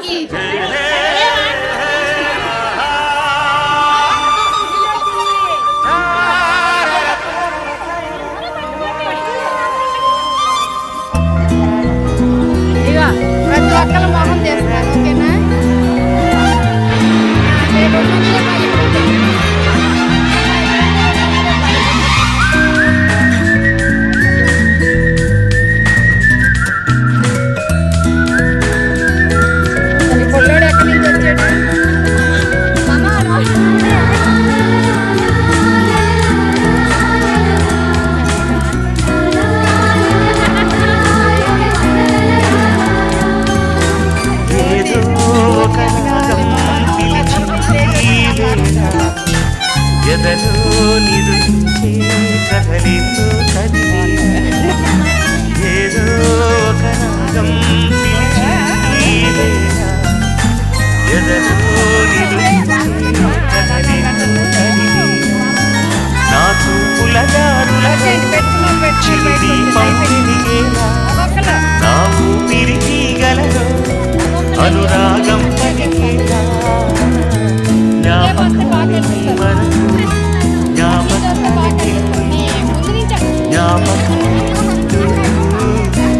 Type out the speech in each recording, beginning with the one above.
一起。ఎదలో నిరుంచే కథ జ్ఞాపకాలు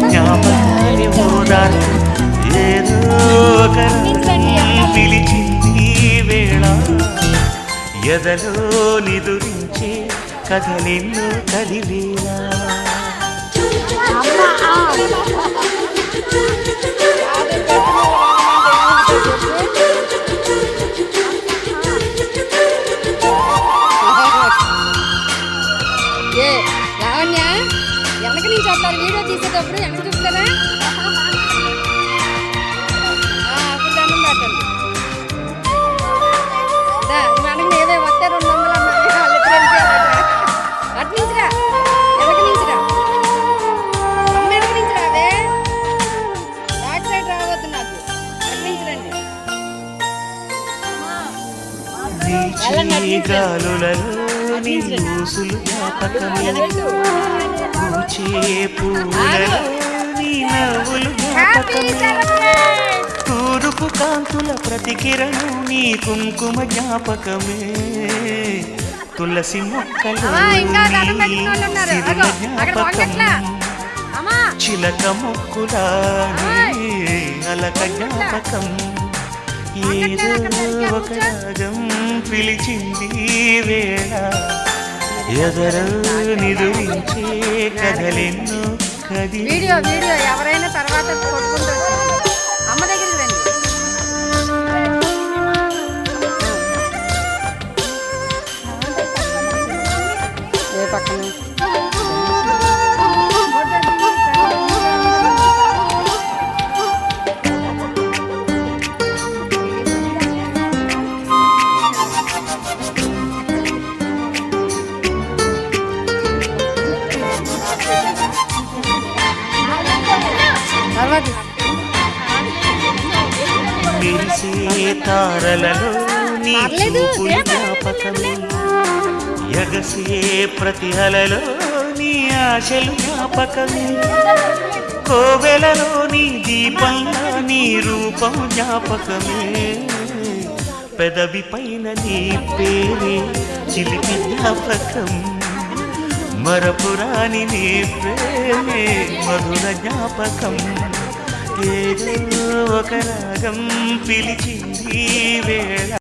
జ్ఞాపకాలి ఓదారు ఏదో పిలిచింది వేళ ఎదలో కథ నిన్ను కదిలేలా వస్తారు వీడియో తీసేటప్పుడు వెనక చూస్తారా? అప్పుడు దండం పెట్టండి. దా, వెనక ఏదో వస్తే రెండు వందలు అన్నారు వాళ్ళిద్దరు వెళ్ళిపోయారు అటు నుంచి రా వెనక నుంచి రా అమ్మ వెనక నుంచి రావే బ్యాక్ సైడ్ రావద్దు నాకు. అటు నుంచి రండి. వీచే గాలులలో నీ ఊసులు జ్ఞాపకమే పూచే పూలలో నీ నవ్వులు జ్ఞాపకమే తూరుపు కాంతుల ప్రతికిరణం నీ కుంకుమ జ్ఞాపకమే. తులసి మొక్కలు. జ్ఞాపకం చిలక మొక్కుల అలక జ్ఞాపకం. ఏదో ఒక రాగం పిలిచింది ఈ వీడియో వీడియో ఎవరైనా తర్వాత కొట్టుకుంటూ తర్వాత మెరిసే తారలలో నీ పర్లేదు, చూపులు ఏ పర్లేదు, జ్ఞాపకమే ఎగసే ప్రతి అలలో నీ ఆశలు జ్ఞాపకమే కోవెలలో నీ దీపంలో నీ రూపం జ్ఞాపకమే. పెదవి పైన నీ పేరే చిలిపి జ్ఞాపకం. మరపురాని నీ ప్రేమే మధుర జ్ఞాపకం. ఏదో ఒక రాగం పిలిచింది వేళ